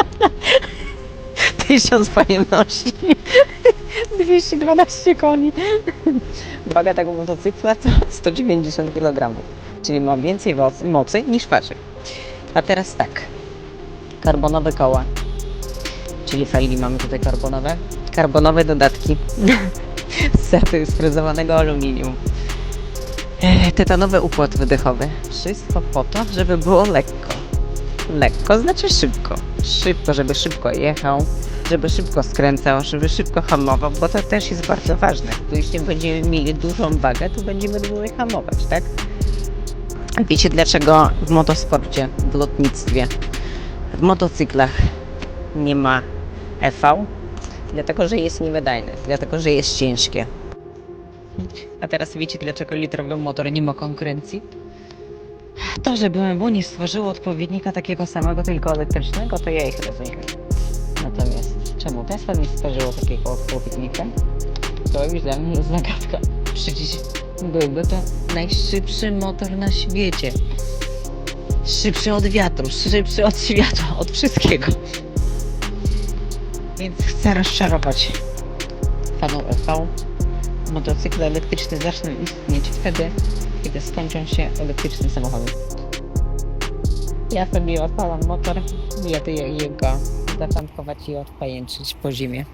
Tysiąc pojemności. 212 koni. Waga tego motocykla to 190 kg. Czyli ma więcej mocy, niż waży. A teraz tak. Karbonowe koła. Czyli felgi mamy tutaj karbonowe. Karbonowe dodatki. Z certyfikowanego aluminium. E, Tytanowy układ wydechowy. Wszystko po to, żeby było lekko. Lekko znaczy szybko. Szybko, żeby szybko jechał, żeby szybko skręcał, żeby szybko hamował, bo to też jest bardzo ważne. Jeśli będziemy mieli dużą wagę, to będziemy dłużej hamować, tak? Wiecie dlaczego w motosporcie, w lotnictwie, w motocyklach nie ma EV? Dlatego, że jest niewydajne, dlatego, że jest ciężkie. A teraz wiecie, dlaczego litrowy motor nie ma konkurencji? To, że BMW nie stworzyło odpowiednika takiego samego, tylko elektrycznego, to ja ich rozumiem. Natomiast czemu Tesla nie stworzyło takiego odpowiednika? To już dla mnie jest zagadka. Przecież byłby to najszybszy motor na świecie. Szybszy od wiatru, szybszy od światła, od wszystkiego. Więc chcę rozczarować fanów EV. Motocykle elektryczne zaczną istnieć wtedy, kiedy skończą się elektryczne samochody. Ja sobie odpalam motor, jadę jego zatankować i odpajęczyć po zimie.